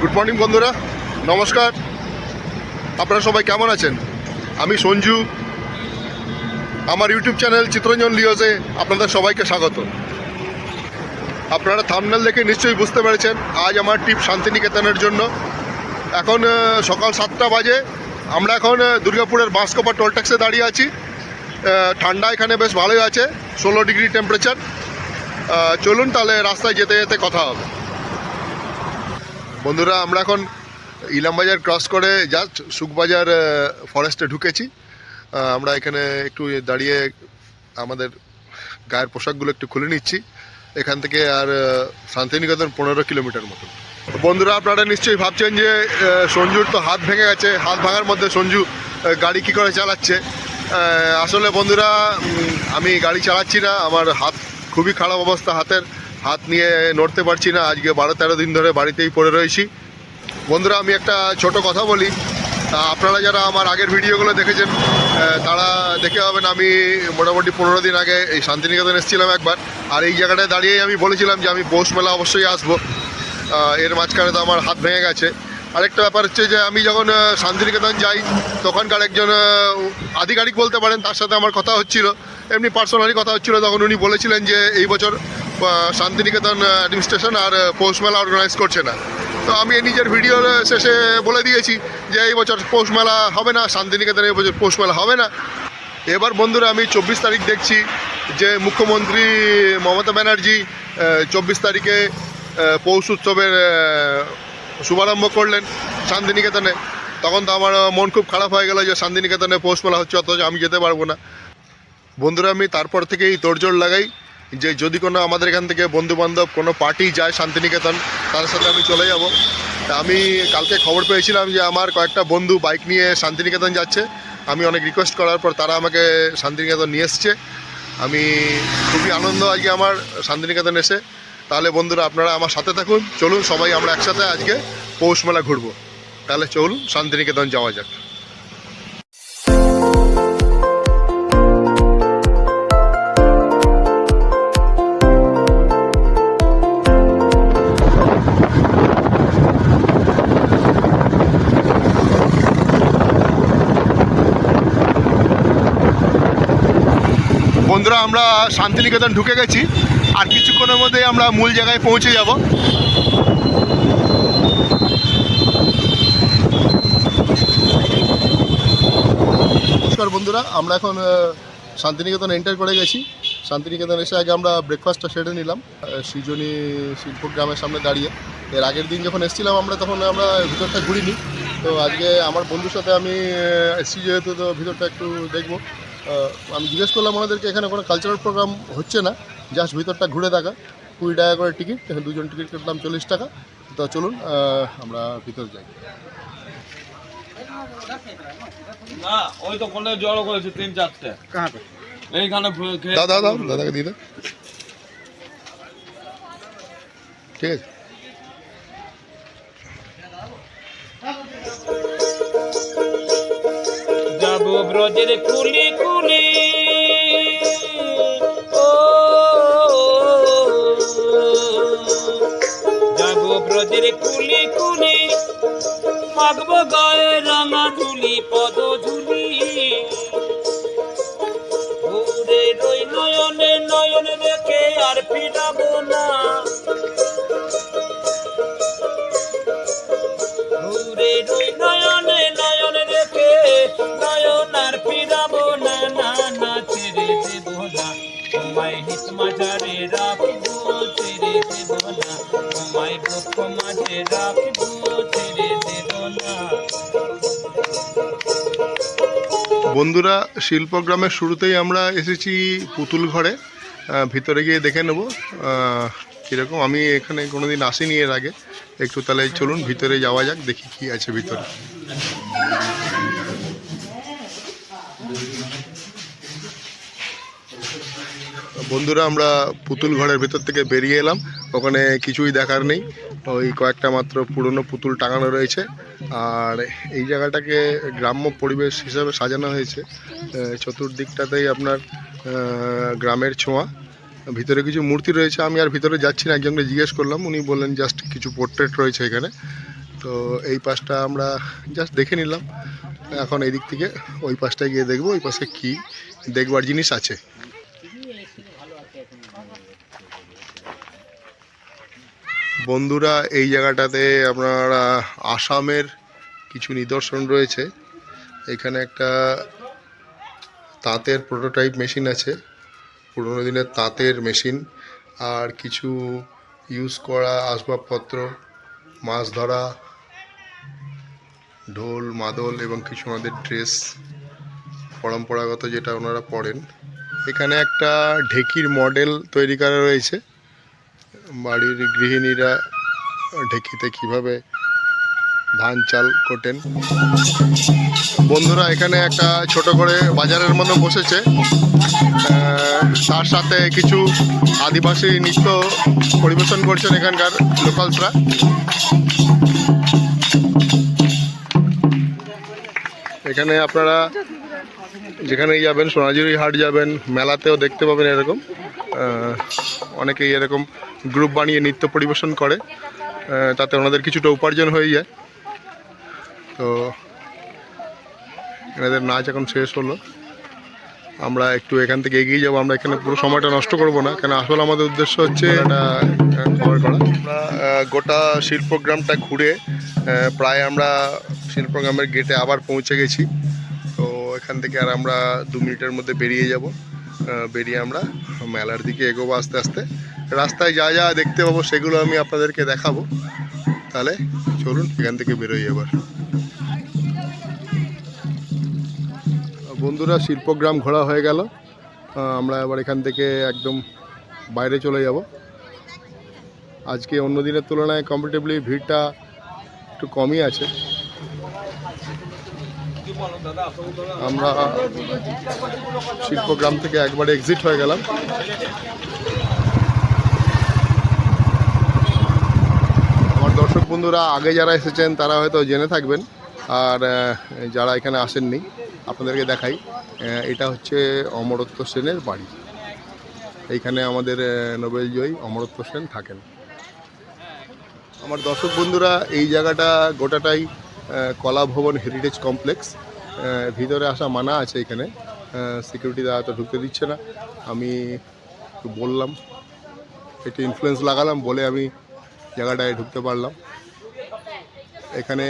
Good morning বন্ধুরা। নমস্কার। আপনারা সবাই কেমন আছেন? আমি সঞ্জু। আমার ইউটিউব চ্যানেল চিত্রঞ্জন লিওজে আপনাদের সবাইকে স্বাগত। আপনারা থামনেল দেখে নিশ্চয়ই বুঝতে পেরেছেন, আজ আমার ট্রিপ শান্তিনিকেতনের জন্য। এখন সকাল সাতটা বাজে। আমরা এখন দুর্গাপুরের বাঁশকপা টোল ট্যাক্সে দাঁড়িয়ে আছি। ঠান্ডা এখানে বেশ ভালোই আছে, ষোলো ডিগ্রি টেম্পারেচার চলুন তাহলে রাস্তায় যেতে যেতে কথা হবে। বন্ধুরা, আমরা এখন ইলামবাজার ক্রস করে জাস্ট সুখবাজার ফরেস্টে ঢুকেছি। আমরা এখানে একটু দাঁড়িয়ে আমাদের গায়ের পোশাকগুলো একটু খুলে নিচ্ছি। এখান থেকে আর শান্তিনিকেতন পনেরো কিলোমিটার মতো বন্ধুরা, আপনারা নিশ্চয়ই ভাবছেন যে সঞ্জুর তো হাত ভেঙে গেছে। হাত ভাঙার মধ্যে সঞ্জু গাড়ি কী করে চালাচ্ছে? আসলে বন্ধুরা আমি গাড়ি চালাচ্ছি না। আমার হাত খুবই খারাপ অবস্থা হাতের। হাত নিয়ে নড়তে পারছি না, আজকে বারো তেরো দিন ধরে বাড়িতেই পড়ে রয়েছি। বন্ধুরা, আমি একটা ছোট কথা বলি। আপনারা যারা আমার আগের ভিডিওগুলো দেখেছেন তারা দেখে হবেন আমি মোটামুটি পনেরো দিন আগে এই শান্তিনিকেতন এসেছিলাম একবার। আর এই জায়গাটায় দাঁড়িয়েই আমি বলেছিলাম যে আমি পৌষ মেলা অবশ্যই আসব। এর মাঝখানে তো আমার হাত ভেঙে গেছে। আরেকটা ব্যাপার হচ্ছে যে আমি যখন শান্তিনিকেতন যাই, তখনকার একজন আধিকারিক বলতে পারেন, তার সাথে আমার কথা হচ্ছিল। এমনি পার্সোনালি কথা হচ্ছিল তখন উনি বলেছিলেন যে এই বছর শান্তিনিকেতন অ্যাডমিনিস্ট্রেশন আর পৌষ মেলা অর্গানাইজ করছে না। তো আমি নিজের ভিডিওর শেষে বলে দিয়েছি যে এই বছর পৌষ মেলা হবে না, শান্তিনিকেতনে এই বছর পৌষ মেলা হবে না। এবার বন্ধুরা আমি চব্বিশ তারিখ দেখছি যে মুখ্যমন্ত্রী মমতা ব্যানার্জি চব্বিশ তারিখে পৌষ উৎসবের শুভারম্ভ করলেন শান্তিনিকেতনে। তখন তো আমার মন খুব খারাপ হয়ে গেল যে শান্তিনিকেতনে পৌষ মেলা হচ্ছে, অথচ আমি যেতে পারব না। বন্ধুরা, আমি তারপর থেকেই তোড়জোড় লাগাই যে যদি কোনো আমাদের এখান থেকে বন্ধু বান্ধব কোনো পার্টি যায় শান্তিনিকেতন, তার সাথে আমি চলে যাব। তা আমি কালকে খবর পেয়েছিলাম যে আমার কয়েকটা বন্ধু বাইক নিয়ে শান্তিনিকেতন যাচ্ছে। আমি অনেক রিকোয়েস্ট করার পর তারা আমাকে শান্তিনিকেতন নিয়ে এসছে। আমি খুবই আনন্দ আজকে আমার শান্তিনিকেতন এসে। তাহলে বন্ধুরা, আপনারা আমার সাথে থাকুন। চলুন সবাই আমরা একসাথে আজকে পৌষ মেলা ঘুরবো। তাহলে চলুন শান্তিনিকেতন যাওয়া যাক। আমরা শান্তিনিকেতন ঢুকে গেছি আর কিছুক্ষণের মধ্যেই আমরা মূল জায়গায় পৌঁছে যাব। নমস্কার বন্ধুরা, আমরা এখন শান্তিনিকেতন এন্টার করে গেছি। শান্তিনিকেতন এসে আগে আমরা ব্রেকফাস্টটা সেরে নিলাম। সৃজনী শিল্প গ্রামের সামনে দাঁড়িয়ে। এর আগের দিন যখন এসেছিলাম আমরা, তখন আমরা ভিতরটা ঘুরিনি। তো আজকে আমার বন্ধুর সাথে আমি এসেছি যেহেতু, তো ভিতরটা একটু দেখব। আমি জিজ্ঞেস করলাম ওনাদেরকে এখানে কোনো কালচারাল প্রোগ্রাম হচ্ছে না জাস্ট ভিতরটা ঘুরে দেখা। কুড়ি টাকা করে টিকিট এখানে দুজন টিকিট কাটলাম চল্লিশ টাকা। তো চলুন আমরা ভিতর যাই। না ওই তো কোনে জড়ো করেছে তিন চারটে। এইখানে দাদা দাদা দাদাকে দিয়ে ঠিক আছে। যাব ব্রজের কুলি কুলি কুলি, মাগব গায়ে রাঙা ধুলি পদ ঝুলি। ঘুরে রই নয়নে, নয়ন রেখে আর ফিরাবো না। ঘুরে রই নয়নে, নয়ন রেখে নয়ন আর ফিরাবো না না না, ছেড়ে দেব না। তোমায় হিত মাঝারে রাখব বন্ধুরা, শিল্পগ্রামের শুরুতেই আমরা এসেছি পুতুল ঘরে। ভিতরে গিয়ে দেখে নেব কীরকম। আমি এখানে কোনোদিন আসিনি এর আগে। একটু তাহলে চলুন, ভিতরে যাওয়া যাক, দেখি কি আছে ভিতরে। বন্ধুরা, আমরা পুতুল ঘরের ভেতর থেকে বেরিয়ে এলাম। ওখানে কিছুই দেখার নেই। ওই কয়েকটা মাত্র পুরনো পুতুল টাঙানো রয়েছে। আর এই জায়গাটাকে গ্রাম্য পরিবেশ হিসাবে সাজানো হয়েছে। চতুর্দিকটাতেই আপনার গ্রামের ছোঁয়া। ভিতরে কিছু মূর্তি রয়েছে, আমি আর ভিতরে যাচ্ছি না। একজনকে জিজ্ঞেস করলাম, উনি বললেন, জাস্ট কিছু পোর্ট্রেট রয়েছে এখানে। তো এই পাশটা আমরা জাস্ট দেখে নিলাম। এখন এই দিক থেকে ওই পাশটায় গিয়ে দেখব, ওই পাশে কি দেখবার জিনিস আছে। বন্ধুরা, এই জায়গাটাতে আপনারা আসামের কিছু নিদর্শন রয়েছে। এখানে একটা তাঁতের প্রোটোটাইপ মেশিন আছে, পুরোনো দিনের তাঁতের মেশিন আর কিছু ইউজ করা আসবাবপত্র, মাছ ধরা, ঢোল, মাদল এবং কিছু আমাদের ড্রেস পরম্পরাগত যেটা ওনারা পরেন। এখানে একটা ঢেকির মডেল তৈরি করা রয়েছে। বাড়ির গৃহিণীরা ঢেকিতে কীভাবে ধান চাল কোটেন? বন্ধুরা, এখানে একটা ছোট করে বাজারের মতো বসেছে। তার সাথে কিছু আদিবাসী নৃত্য পরিবেশন করছেন এখানকার লোকালসরা। এখানে আপনারা যেখানেই যাবেন, সোনাঝুরি হাট যাবেন, মেলাতেও দেখতে পাবেন এরকম। অনেকেই এরকম গ্রুপ বানিয়ে নৃত্য পরিবেশন করে তাতে ওনাদের কিছুটা উপার্জন হয়ে যায়। তো এনাদের নাচ এখন শেষ হলো। আমরা একটু এখান থেকে এগিয়ে যাব, আমরা এখানে পুরো সময়টা নষ্ট করব না, কেন আসলে আমাদের উদ্দেশ্য হচ্ছে এটা কভার করা। আমরা গোটা শিল্পগ্রামটা ঘুরে প্রায় আমরা শিল্পগ্রামের গেটে আবার পৌঁছে গেছি। তো এখান থেকে আর আমরা দু মিনিটের মধ্যে বেরিয়ে যাব। বেরিয়ে আমরা মেলার দিকে এগোবো আস্তে আস্তে। রাস্তায় যা যা দেখতে পাবো সেগুলো আমি আপনাদেরকে দেখাবো। তাহলে চলুন, এখান থেকে বেরোই এবার। বন্ধুরা, শিল্পগ্রাম ঘোরা হয়ে গেল। আমরা এবার এখান থেকে একদম বাইরে চলে যাব। আজকে অন্য দিনের তুলনায় কম্পারেটিভলি ভিড়টা একটু কমই আছে। আমরা শিল্পগ্রাম থেকে একবারে এক্সিট হয়ে গেলাম। আমার দর্শক বন্ধুরা, আগে যারা এসেছেন, তারা হয়তো জেনে থাকবেন। আর যারা এখানে আসেননি, আপনাদেরকে দেখাই এটা হচ্ছে অমরত্ব সেনের বাড়ি। এইখানে আমাদের নোবেল জয়ী অমরত্ব সেন থাকেন। আমার দর্শক বন্ধুরা, এই জায়গাটা গোটাটাই কলা ভবন হেরিটেজ কমপ্লেক্স ভিতরে আসা মানা আছে এখানে। সিকিউরিটি দ্বারা তো ঢুকতে দিচ্ছে না। আমি একটু বললাম, একটু ইনফ্লুয়েন্স লাগালাম, বলে আমি জায়গাটায় ঢুকতে পারলাম। এখানে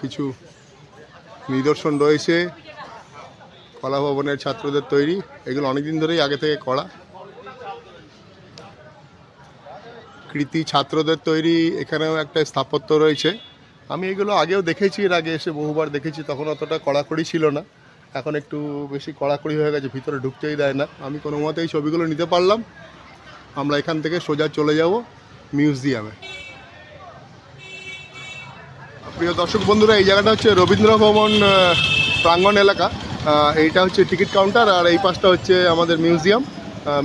কিছু নিদর্শন রয়েছে, কলা ভবনের ছাত্রদের তৈরি। এগুলো অনেকদিন ধরেই আগে থেকে করা। কৃতি ছাত্রদের তৈরি, এখানেও একটা স্থাপত্য রয়েছে। আমি এগুলো আগেও দেখেছি, এর আগে এসে বহুবার দেখেছি, তখন অতটা কড়াকড়ি ছিল না। এখন একটু বেশি কড়াকড়ি হয়ে গেছে, ভিতরে ঢুকতেই দেয় না। আমি কোনো মতেই ছবিগুলো নিতে পারলাম। আমরা এখান থেকে সোজা চলে যাব মিউজিয়ামে। প্রিয় দর্শক বন্ধুরা, এই জায়গাটা হচ্ছে রবীন্দ্র ভবন প্রাঙ্গণ এলাকা। এইটা হচ্ছে টিকিট কাউন্টার, আর এই পাশটা হচ্ছে আমাদের মিউজিয়াম।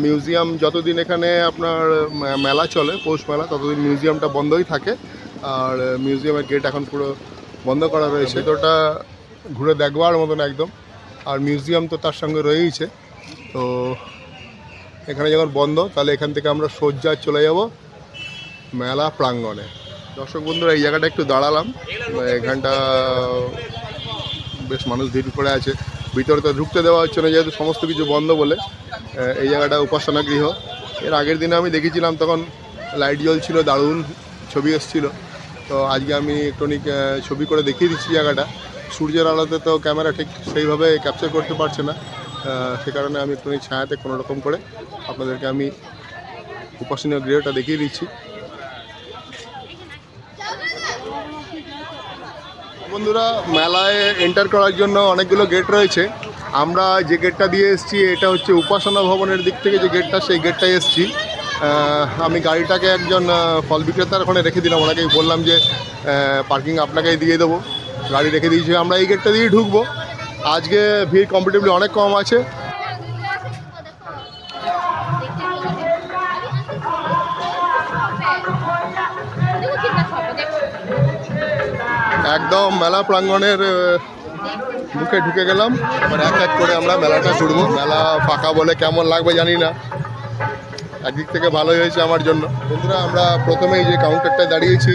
মিউজিয়াম যতদিন এখানে আপনার মেলা চলে, পৌষ মেলা, ততদিন মিউজিয়ামটা বন্ধই থাকে। আর মিউজিয়ামের গেট এখন পুরো বন্ধ করা রয়েছে। তো ওটা ঘুরে দেখবার মতন একদম। আর মিউজিয়াম তো তার সঙ্গে রয়েইছে। তো এখানে যখন বন্ধ, তাহলে এখান থেকে আমরা সোজা চলে যাব মেলা প্রাঙ্গণে। দর্শক বন্ধুরা, এই জায়গাটা একটু দাঁড়ালাম। এখানটা বেশ মানুষ ভিড় করে আছে। ভিতরে তো ঢুকতে দেওয়া হচ্ছে না, যেহেতু সমস্ত কিছু বন্ধ বলে। এই জায়গাটা উপাসনা গৃহ। এর আগের দিনে আমি দেখেছিলাম, তখন লাইট জ্বলছিল, দারুণ ছবি এসেছিল। তো আজকে আমি একটুখানি ছবি করে দেখিয়ে দিচ্ছি জায়গাটা। সূর্যের আলোতে তো ক্যামেরা ঠিক সেইভাবে ক্যাপচার করতে পারছে না। সে কারণে আমি একটুখানি ছায়াতে কোনো রকম করে আপনাদেরকে আমি উপাসনীয় গৃহটা দেখিয়ে দিচ্ছি। বন্ধুরা, মেলায় এন্টার করার জন্য অনেকগুলো গেট রয়েছে। আমরা যে গেটটা দিয়ে এসেছি, এটা হচ্ছে উপাসনা ভবনের দিক থেকে যে গেটটা সেই গেটটায় এসেছি। আমি গাড়িটাকে একজন ফল বিক্রেতার ওখানে রেখে দিলাম। ওনাকে বললাম যে পার্কিং আপনাকেই দিয়ে দেবো। গাড়ি রেখে দিয়েছি, আমরা এই গেটটা দিয়েই ঢুকবো। আজকে ভিড় কম্পিটিভলি অনেক কম আছে। একদম মেলা প্রাঙ্গণের মুখে ঢুকে গেলাম। এক এক করে আমরা মেলাটা ঘুরবো মেলা ফাঁকা বলে কেমন লাগবে জানি না। একদিক থেকে ভালোই হয়েছে আমার জন্য। বন্ধুরা আমরা প্রথমেই যে কাউন্টারটায় দাঁড়িয়েছি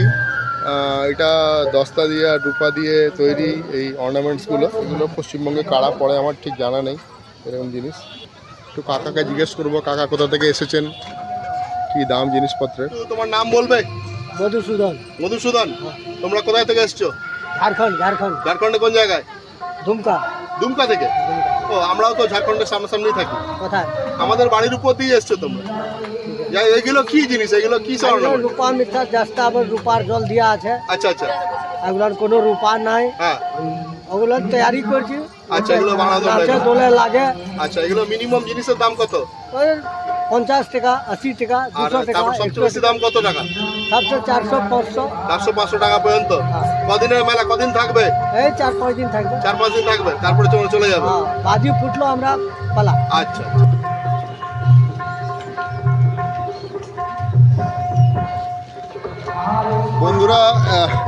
এটা দস্তা দিয়ে আর রূপা দিয়ে তৈরি এই অর্নামেন্টসগুলো এগুলো পশ্চিমবঙ্গে কারা পড়ে আমার ঠিক জানা নেই এরকম জিনিস। একটু কাকাকে জিজ্ঞেস করব কাকা কোথা থেকে এসেছেন? কি দাম জিনিসপত্রের? তোমার নাম বলবে? মধুসূদন। মধুসূদন তোমরা কোথায় থেকে এসছো? ঝাড়খণ্ড ঝাড়খণ্ড। ঝাড়খণ্ডে কোন জায়গায়? দুমকা। দুমকা থেকে? দুমকা। ও আমরাও তো ঝাড়খণ্ডের সামনাসামনি থাকি। কোথায়? আমাদের বাড়ির উপর দিয়ে এসছো তোমরা। এগুলো কি জিনিস? এগুলো কি অর্নামেন্ট রূপা মিথ্যা জাস্তা আবার রূপার জল দিয়া আছে। আচ্ছা আচ্ছা। এগুলোর কোনো রূপা নাই। হ্যাঁ। ওগুলো তৈরি করছি। আচ্ছা, এগুলো বানানো লাগে। আচ্ছা এগুলো মিনিমাম জিনিসের দাম কত? পঞ্চাশ টাকা আশি টাকা দুশো টাকা সবচেয়ে বেশি দাম কত টাকা? সবশো চারশো পাঁচশো। চারশো পাঁচশো টাকা পর্যন্ত। কদিনের মেলা কদিন থাকবে? এই চার পাঁচ দিন থাকবে। চার পাঁচ দিন থাকবে তারপরে চলে চলে যাবে? হ্যাঁ বাজি ফুটলো আমরা পালা। আচ্ছা। বন্ধুরা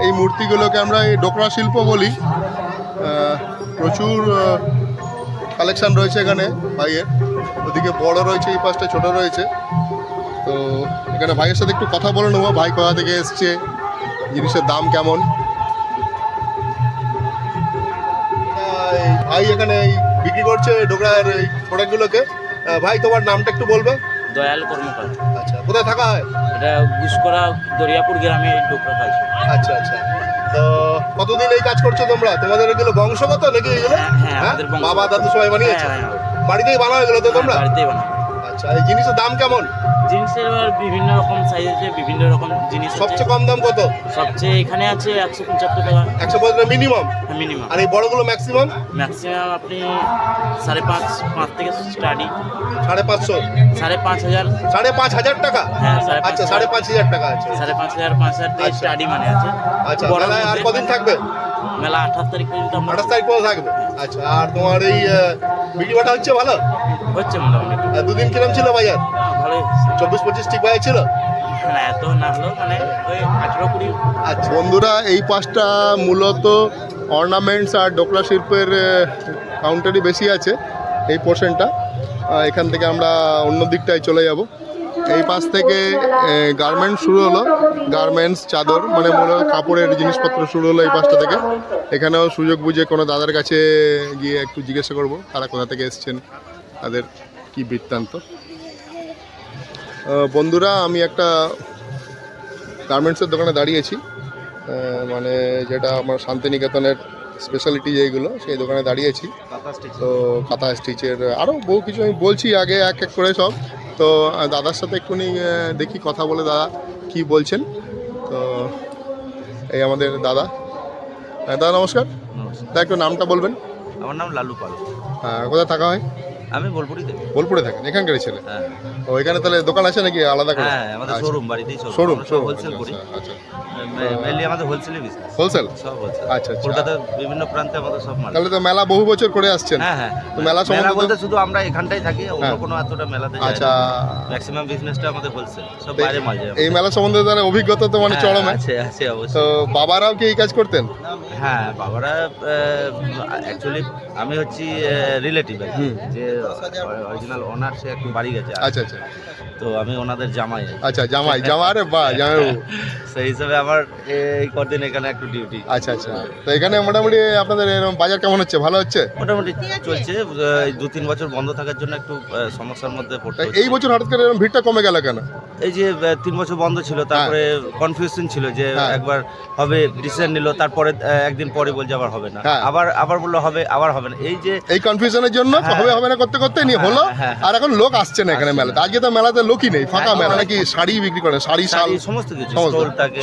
এই মূর্তিগুলোকে আমরা এই ডোকরা শিল্প বলি। প্রচুর কালেকশন রয়েছে এখানে ভাইয়ের। ওদিকে বড় রয়েছে এই পাশটা ছোট রয়েছে। তো এখানে ভাইয়ের সাথে একটু কথা বলে নেব ভাই কোথা থেকে এসছে জিনিসের দাম কেমন? ভাই এখানে এই বিক্রি করছে ডোকরার এই প্রোডাক্টগুলোকে ভাই তোমার নামটা একটু বলবে? দয়াল কর্মকার। আচ্ছা কোথায় থাকা হয়? এটা গুসকরা দরিয়াপুর গ্রামে ডোকরা খাইছে আচ্ছা আচ্ছা। তো কতদিন এই কাজ করছ তোমরা? তোমাদের এগুলো বংশগত নাকি এগুলো? হ্যাঁ, হ্যাঁ, হ্যাঁ? বাবা দাদু সবাই বানিয়েছে? হ্যাঁ। বাড়িতেই বানাও এগুলো তো তোমরা? বাড়িতেই বানাবো আচ্ছা এই জিনিসের দাম কেমন? জিনিসের এবার বিভিন্ন রকম সাইজ আছে বিভিন্ন রকম জিনিস সবচেয়ে কম দাম কত? সবচেয়ে এখানে আছে একশো পঁচাত্তর টাকা। একশো পঁচাত্তর মিনিমাম মিনিমাম আর এই বড়গুলো ম্যাক্সিমাম ম্যাক্সিমাম আপনি সাড়ে পাঁচ পাঁচ থেকে স্টাডি সাড়ে পাঁচশো। সাড়ে পাঁচ হাজার। সাড়ে পাঁচ হাজার টাকা? হ্যাঁ আচ্ছা সাড়ে পাঁচ হাজার টাকা আছে সাড়ে পাঁচ হাজার পাঁচ হাজার থেকে আচ্ছা। স্টাডি মানে আছে। আচ্ছা মেলায় আর কদিন থাকবে? মেলা আঠাশ তারিখ পর্যন্ত আমরা আঠাশ তারিখ পর্যন্ত থাকবে। আচ্ছা আর তোমার এই বিক্রি বাটা হচ্ছে ভালো? হচ্ছে মোটামুটি। দুদিন কিরম ছিল বাজার? ভালোই চব্বিশ পঁচিশ ঠিক বাজার ছিল? মানে আচ্ছা। বন্ধুরা এই পাঁচটা মূলত অর্নামেন্টস আর ডোকলা শিল্পের কাউন্টারই বেশি আছে এই পোর্শনটা এখান থেকে আমরা অন্য দিকটায় চলে যাব। এই পাশ থেকে গার্মেন্টস শুরু হলো। গার্মেন্টস চাদর মানে মূলত কাপড়ের জিনিসপত্র শুরু হলো এই পাশটা থেকে। এখানেও সুযোগ বুঝে কোনো দাদার কাছে গিয়ে একটু জিজ্ঞাসা করব, তারা কোথা থেকে এসছেন, তাদের কি বৃত্তান্ত। বন্ধুরা, আমি একটা গার্মেন্টসের দোকানে দাঁড়িয়েছি মানে যেটা আমার শান্তিনিকেতনের স্পেশালিটি যেইগুলো সেই দোকানে দাঁড়িয়েছি। তো কাঁথা স্টিচের আরও বহু কিছু আমি বলছি আগে এক এক করে সব। তো দাদার সাথে একটুখানি দেখি কথা বলে দাদা কি বলছেন। তো এই আমাদের দাদা। হ্যাঁ, দাদা নমস্কার। দাদা একটু নামটা বলবেন। আমার নাম লালু পাল। হ্যাঁ, কোথায় থাকা হয়? আমি বোলপুরি থেকে। বোলপুরে থাকেন? এখানকারই ছেলে? হ্যাঁ। ও এখানে তাহলে দোকান আছে নাকি আলাদা করে? হ্যাঁ আমাদের শোরুম বাড়িতেই শোরুম শোরুম শোরুম হোলসেল করি। আচ্ছা মেনলি আমাদের হোলসেলে বিজনেস হোলসেল সব হোলসেল আচ্ছা, আচ্ছা। কলকাতার বিভিন্ন প্রান্তে আমাদের সব মাল। তাহলে তো মেলা বহু বছর করে আসছেন। হ্যাঁ হ্যাঁ। তো মেলা মেলা সম্বন্ধে তো- বলতে শুধু আমরা এখানটাই থাকি অন্য হ্যাঁ। কোনো এতটা মেলাতে আচ্ছা। ম্যাক্সিমাম বিজনেসটা আমাদের হোলসেল সব বাইরে মাল যায়। এই মেলা সম্বন্ধে তার অভিজ্ঞতা তো মানে হ্যাঁ, আছে আছে অবশ্যই। তো বাবারাও কি এই কাজ করতেন? হ্যাঁ বাবারা অ্যাকচুয়ালি আমি হচ্ছি রিলেটিভ। যে অরিজিনাল ওনার সে একটু বাড়ি গেছে আচ্ছা আচ্ছা। তো আমি ওনাদের জামাই। আচ্ছা জামাই জামা আরে বাহ জামাই সেই হিসাবে আমার এই কদিন এখানে একটু ডিউটি আচ্ছা আচ্ছা। তো এখানে মোটামুটি আপনাদের এরকম বাজার কেমন হচ্ছে? ভালো হচ্ছে? মোটামুটি চলছে দু তিন বছর বন্ধ থাকার জন্য একটু সমস্যার মধ্যে পড়তে এই বছর হঠাৎ করে এরকম ভিড়টা কমে গেল কেন? এই যে তিন বছর বন্ধ ছিল তারপরে কনফিউশন ছিল যে হ্যাঁ। একবার হবে ডিসিশন নিল তারপরে একদিন পরে বলছে আবার হবে না। হ্যাঁ। আবার আবার বলল হবে আবার হবে না। এই যে এই কনফিউশনের জন্য হ্যাঁ। হবে হবে না করতে করতে নিয়ে হ্যাঁ, হলো হ্যাঁ, আর এখন লোক আসছে না এখানে মেলাতে। আজকে তো মেলাতে লোকই নেই ফাঁকা হ্যাঁ, মেলা নাকি শাড়ি বিক্রি করে শাড়ি শাল সমস্ত কিছু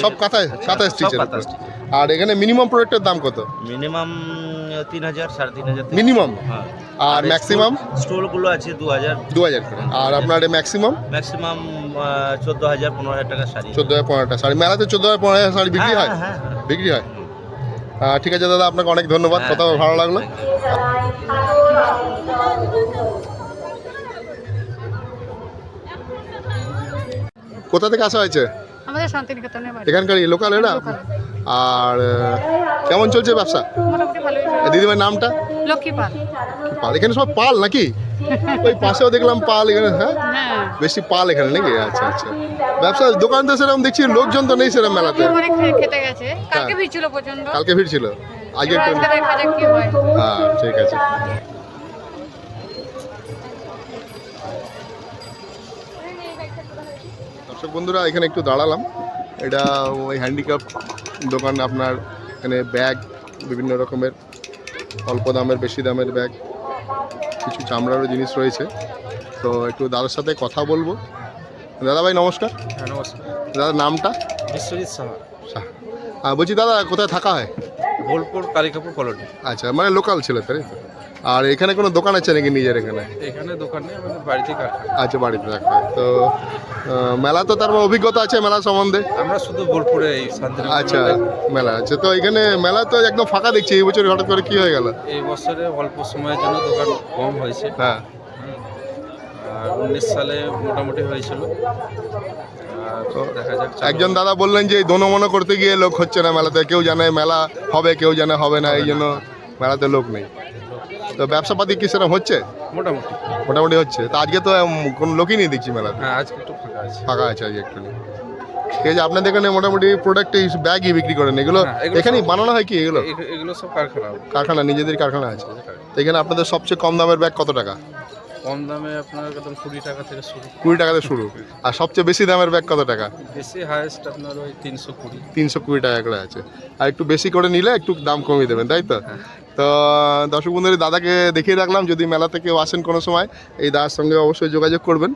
সব কাঁথায় কাঁথা স্টিচের কাঁথা stitch। আর এখানে মিনিমাম প্রোডাক্টের দাম কত? মিনিমাম তিন হাজার সাড়ে তিন হাজার মিনিমাম হ্যাঁ। আর ম্যাক্সিমাম স্টোলগুলো আছে দু হাজার। দু হাজার করে। আর আপনার ম্যাক্সিমাম ম্যাক্সিমাম চোদ্দ হাজার পনেরো হাজার টাকার শাড়ি। চোদ্দ হাজার পনেরোটা শাড়ি। মেলাতে চোদ্দ হাজার পনেরো হাজার শাড়ি বিক্রি হ্যাঁ, হয়? হ্যাঁ, হ্যাঁ। বিক্রি হয়? ঠিক আছে দাদা আপনাকে অনেক ধন্যবাদ হ্যাঁ, কথা ভালো লাগল। কোথা থেকে আসা হয়েছে? আমাদের শান্তিনিকেতনের এখানকারই লোকাল এরা আর কেমন চলছে ব্যবসা? দিদিমার নামটা? লক্ষ্মী পাল। পাল এখানে সব পাল নাকি? ওই পাশেও দেখলাম পাল এখানে হ্যাঁ? হ্যাঁ। বেশি পাল এখানে নাকি? আচ্ছা আচ্ছা। ব্যবসা দোকান তো সেরকম দেখছি লোকজন তো নেই সেরকম মেলাতে। খেতে গেছে। কালকে হ্যাঁ। ভিড় ছিল প্রচণ্ড কালকে ভিড় ছিল। আজকে একটু আজকে হয়। হ্যাঁ ঠিক আছে। দর্শক বন্ধুরা এখানে একটু দাঁড়ালাম। এটা ওই হ্যান্ডিক্যাপ দোকান আপনার এখানে ব্যাগ বিভিন্ন রকমের অল্প দামের বেশি দামের ব্যাগ কিছু চামড়ারও জিনিস রয়েছে। তো একটু দাদার সাথে কথা বলব। দাদা ভাই নমস্কার। হ্যাঁ নমস্কার। দাদার নামটা? বিশ্বজিৎ সাহা। আহ, বলছি দাদা কোথায় থাকা হয়? বোলপুর কালিকাপুর কলোনি। আচ্ছা মানে লোকাল ছিল তাই তো? আর এখানে কোনো দোকান আছে নাকি নিজের এখানে? এখানে দোকান নেই আমাদের বাড়িতে আচ্ছা বাড়িতে রাখা তো মেলা তো তার মানে অভিজ্ঞতা আছে মেলা সম্বন্ধে? আমরা শুধু বোলপুরে এই আচ্ছা মেলা আছে। তো এখানে মেলা তো একদম ফাঁকা দেখছি এই বছর হঠাৎ করে কি হয়ে গেল? এই বছরে অল্প সময়ের জন্য দোকান কম হয়েছে। হ্যাঁ। আর উনিশ সালে মোটামুটি হয়েছিল। আর দেখা যাক একজন দাদা বললেন যে এই দোনমনো করতে গিয়ে লোক হচ্ছে না মেলাতে। কেউ জানে মেলা হবে কেউ জানে হবে না এই জন্য মেলাতে লোক নেই। তো ব্যবসাপাতি কি সেরকম হচ্ছে? মোটামুটি। মোটামুটি হচ্ছে। তো আজকে তো কোনো লোকই নেই দেখছি মেলাতে। হ্যাঁ আজকে একটু ফাঁকা আছে। ফাঁকা আছে আজকে একটু ঠিক আছে আপনাদের এখানে মোটামুটি প্রোডাক্ট ব্যাগই বিক্রি করেন। এগুলো হ্যাঁ, এখানেই বানানো হয় কি এগুলো? এগুলো সব কারখানা। কারখানা নিজেদের কারখানা আছে। তো এখানে আপনাদের সবচেয়ে কম দামের ব্যাগ কত টাকা? কম দামে আপনার একদম কুড়ি টাকা থেকে শুরু। কুড়ি টাকাতে শুরু। আর সবচেয়ে বেশি দামের ব্যাগ কত টাকা? বেশি হায়েস্ট আপনার ওই তিনশো কুড়ি। তিনশো কুড়ি টাকা করে আছে। আর একটু বেশি করে নিলে একটু দাম কমিয়ে দেবেন তাই তো? তো দর্শক বন্ধুদের দাদাকে দেখিয়ে রাখলাম। যদি মেলা থেকে আসেন কোনো সময় এই দাদার সঙ্গে অবশ্যই যোগাযোগ করবেন।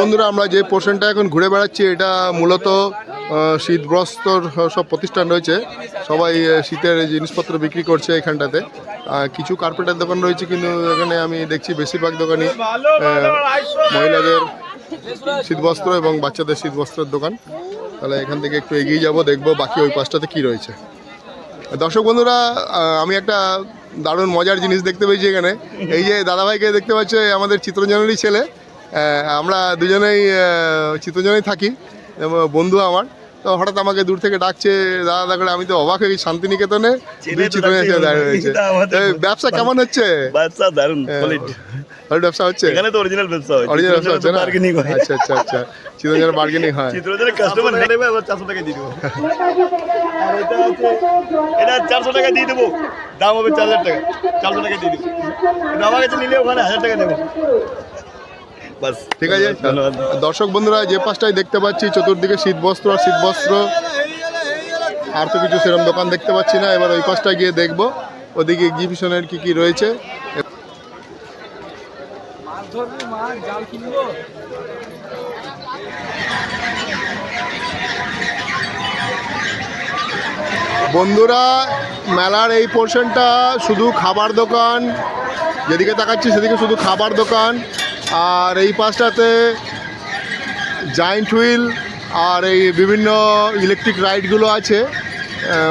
বন্ধুরা, আমরা যে পোর্শনটা এখন ঘুরে বেড়াচ্ছি, এটা মূলত শীতবস্ত্রর সব প্রতিষ্ঠান রয়েছে। সবাই শীতের জিনিসপত্র বিক্রি করছে এখানটাতে। কিছু কার্পেটের দোকান রয়েছে, কিন্তু এখানে আমি দেখছি বেশিরভাগ দোকানই মহিলাদের শীতবস্ত্র এবং বাচ্চাদের শীতবস্ত্রের দোকান। তাহলে এখান থেকে একটু এগিয়ে যাব, দেখব বাকি ওই পাশটাতে কি রয়েছে। দর্শক বন্ধুরা আমি একটা দারুণ মজার জিনিস দেখতে পেয়েছি এখানে। এই যে দাদাভাইকে দেখতে পাচ্ছে আমাদের চিত্রঞ্জনেরই ছেলে। আমরা দুজনেই চিত্রঞ্জনেই থাকি, বন্ধু আমার। তো হঠাৎ আমাকে দূর থেকে ডাকছে দাদা দাদা করে আমি তো অবাক হয়ে শান্তিনিকেতনে ব্যবসা কেমন হচ্ছে? ব্যবসা দারুণ হ্যাঁ, ভালো ব্যবসা হচ্ছে? এখানে তো অরিজিনাল ব্যবসা হয় অরিজিনাল ব্যবসা হচ্ছে না? বার্গেনিং হয়। আচ্ছা আচ্ছা আচ্ছা। চিত্রজনের বার্গেনিং হয়। চিত্রজনের কাস্টমার নেবে আবার টাকা দিয়ে দেবো। আর এটা আছে এটা চারশো টাকা দিয়ে দেবো। দাম হবে চার হাজার টাকা। চারশো টাকা দিয়ে দেবো। কিন্তু আমার কাছে নিলে ওখানে হাজার টাকা নেবে। বাস। ঠিক আছে? দর্শক বন্ধুরা যে পাশটাই দেখতে পাচ্ছি চতুর্দিকে শীতবস্ত্র আর শীতবস্ত্র। আর তো কিছু সেরকম দোকান দেখতে পাচ্ছি না। এবার ওই পাশটায় গিয়ে দেখব ওদিকে এক্সিবিশনের কি কি রয়েছে। বন্ধুরা মেলার এই পোর্শনটা শুধু খাবার দোকান। যেদিকে তাকাচ্ছি সেদিকে শুধু খাবার দোকান। আর এই পাশটাতে জায়েন্ট হুইল আর এই বিভিন্ন ইলেকট্রিক রাইডগুলো আছে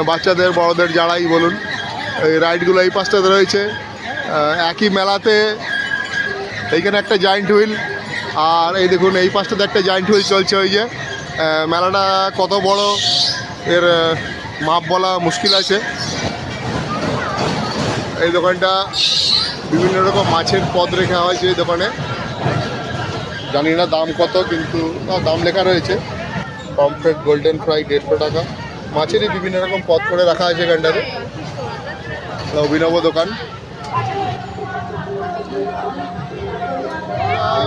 বাচ্চাদের, বড়দের যারাই বলুন, এই রাইডগুলো এই পাশটাতে রয়েছে। একই মেলাতে এইখানে একটা জায়েন্ট হুইল আর এই দেখুন, এই পাশটাতে একটা জায়েন্ট হুইল চলছে ওই যে। মেলাটা কত বড়, এর মাপ বলা মুশকিল আছে। এই দোকানটা বিভিন্ন রকম মাছের পদ রেখা হয়েছে এই দোকানে। জানি না দাম কত, কিন্তু দাম লেখা রয়েছে। পমফ্রেট, গোল্ডেন ফ্রাই, দেড়শো টাকা। মাছেরই বিভিন্ন রকম পদ করে রাখা আছে এখানটাতে অভিনব দোকান।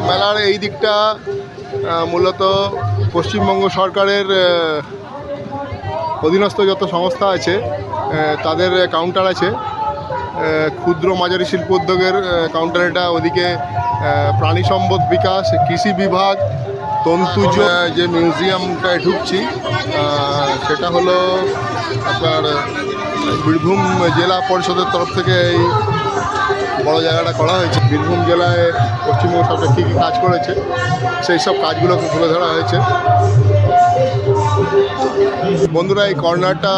মেলার এই দিকটা মূলত পশ্চিমবঙ্গ সরকারের অধীনস্থ যত সংস্থা আছে তাদের কাউন্টার আছে। ক্ষুদ্র মাঝারি শিল্প উদ্যোগের কাউন্টার এটা ওদিকে প্রাণী সম্পদ বিকাশ, কৃষি বিভাগ তন্তুজ যে মিউজিয়ামটায় ঢুকছি সেটা হলো আপনার বীরভূম জেলা পরিষদের তরফ থেকে এই বড় জায়গাটা করা হয়েছে। বীরভূম জেলায় পশ্চিমবঙ্গ সরকার কী কী কাজ করেছে, সেই সব কাজগুলোকে তুলে ধরা হয়েছে। বন্ধুরা, এই কর্নারটা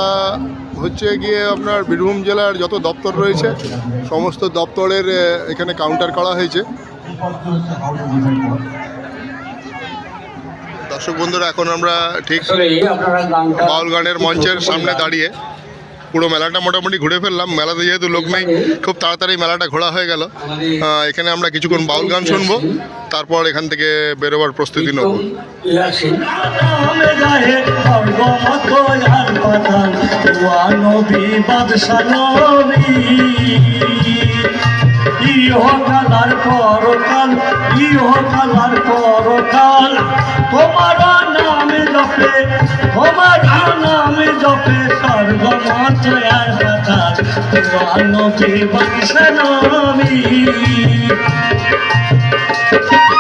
হচ্ছে গিয়ে আপনার বীরভূম জেলার যত দপ্তর রয়েছে, সমস্ত দপ্তরের এখানে কাউন্টার করা হয়েছে। দর্শক বন্ধুরা এখন আমরা ঠিক বাউল গানের মঞ্চের সামনে দাঁড়িয়ে পুরো মেলাটা মোটামুটি ঘুরে ফেললাম। মেলাতে যেহেতু লোক নেই খুব তাড়াতাড়ি মেলাটা ঘোরা হয়ে গেল। এখানে আমরা কিছুক্ষণ বাউল গান শুনব তারপর এখান থেকে বেরোবার প্রস্তুতি নেব। ইহকালার পরকাল ইহকালার পরকাল। তোমার নামে জপে, তোমার নামে জপে স্বর্গ মাত্রার পাতাল নবী বংশনবী যেই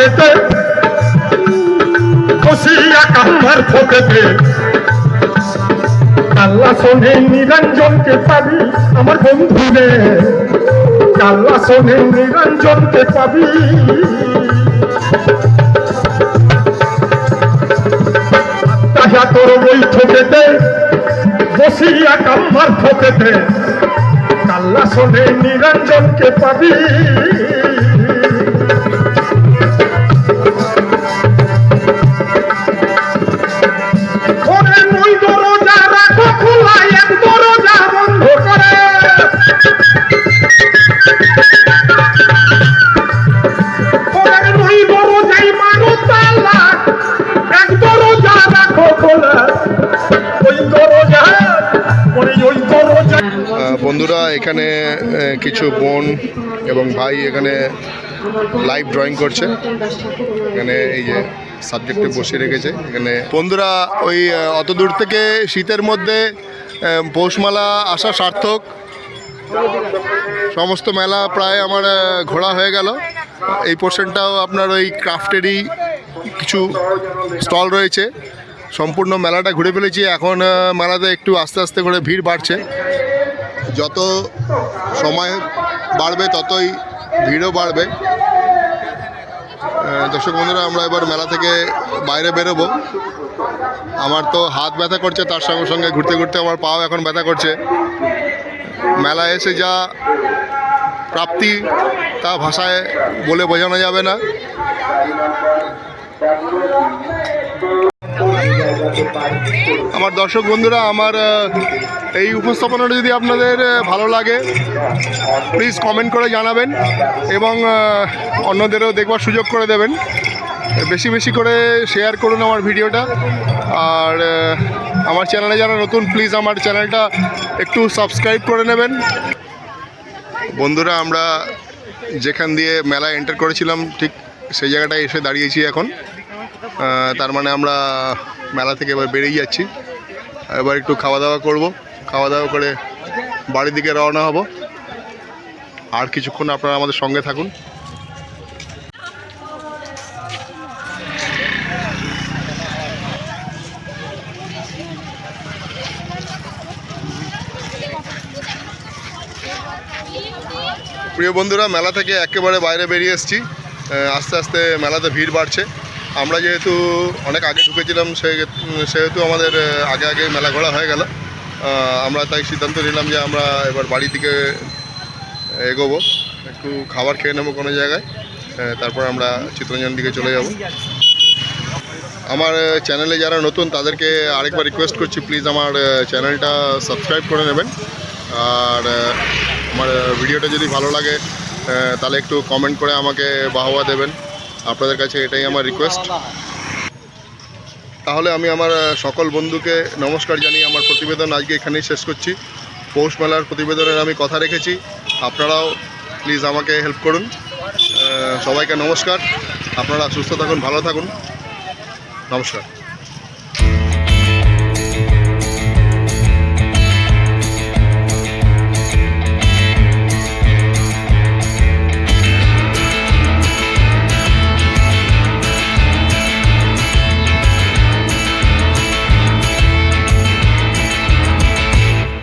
বৈঠকেতে বসিয়া কান্নার ঠোকেতে কাল্লা শোনে নিরঞ্জনকে পাবি আমার বন্ধু রে কাল্লা শোনে নিরঞ্জনকে পাবি। তাহা তোর বই ঠোকেতে বসিয়া কাম্মার ঠোকেতে কাল্লা শোনে নিরঞ্জনকে পাবি। কিছু বোন এবং ভাই এখানে লাইভ ড্রয়িং করছে। এখানে এই যে সাবজেক্টে বসে রেখেছে। এখানে বন্ধুরা, ওই অত দূর থেকে শীতের মধ্যে পৌষমেলা আসা সার্থক। সমস্ত মেলা প্রায় আমার ঘোরা হয়ে গেল। এই পোর্শনটাও আপনার ওই ক্রাফটেরই কিছু স্টল রয়েছে। সম্পূর্ণ মেলাটা ঘুরে ফেলেছি। এখন মেলাতে একটু আস্তে আস্তে করে ভিড় বাড়ছে। যত সময় বাড়বে, ততই ভিড়ও বাড়বে। দর্শক বন্ধুরা, আমরা এবার মেলা থেকে বাইরে বেরোবো। আমার তো হাত ব্যথা করছে, তার সঙ্গে সঙ্গে ঘুরতে ঘুরতে আমার পাও এখন ব্যথা করছে। মেলায় এসে যা প্রাপ্তি, তা ভাষায় বলে বোঝানো যাবে না। আমার দর্শক বন্ধুরা, আমার এই উপস্থাপনাটা যদি আপনাদের ভালো লাগে প্লিজ কমেন্ট করে জানাবেন এবং অন্যদেরও দেখবার সুযোগ করে দেবেন। বেশি বেশি করে শেয়ার করুন আমার ভিডিওটা। আর আমার চ্যানেলে যারা নতুন প্লিজ আমার চ্যানেলটা একটু সাবস্ক্রাইব করে নেবেন। বন্ধুরা, আমরা যেখান দিয়ে মেলা এন্টার করেছিলাম, ঠিক সেই জায়গাটায় এসে দাঁড়িয়েছি এখন। তার মানে আমরা মেলা থেকে এবার বেরিয়ে যাচ্ছি। এবার একটু খাওয়া দাওয়া করব। খাওয়া দাওয়া করে বাড়ির দিকে রওনা হব। আর কিছুক্ষণ আপনারা আমাদের সঙ্গে থাকুন। প্রিয় বন্ধুরা, মেলা থেকে একেবারে বাইরে বেরিয়ে এসেছি। আস্তে আস্তে মেলাতে ভিড় বাড়ছে। আমরা যেহেতু অনেক আগে ঢুকেছিলাম সেহেতু আমাদের আগে আগে মেলা ঘোরা হয়ে গেল। আমরা তাই সিদ্ধান্ত নিলাম যে আমরা এবার বাড়ির দিকে এগোবো, একটু খাবার খেয়ে নেব কোনো জায়গায়। তারপর আমরা চিত্রঞ্জন দিকে চলে যাব। আমার চ্যানেলে যারা নতুন, তাদেরকে আরেকবার রিকোয়েস্ট করছি প্লিজ আমার চ্যানেলটা সাবস্ক্রাইব করে নেবেন। আর আমার ভিডিওটা যদি ভালো লাগে তাহলে একটু কমেন্ট করে আমাকে বাহবা দেবেন। আপনাদের কাছে এটাই আমার রিকোয়েস্ট তাহলে আমি আমার সকল বন্ধুকে নমস্কার জানিয়ে আমার প্রতিবেদন আজকে এখানেই শেষ করছি। পৌষ মেলার প্রতিবেদনের আমি কথা রেখেছি। আপনারাও প্লিজ আমাকে হেল্প করুন। সবাইকে নমস্কার। আপনারা সুস্থ থাকুন, ভালো থাকুন। নমস্কার।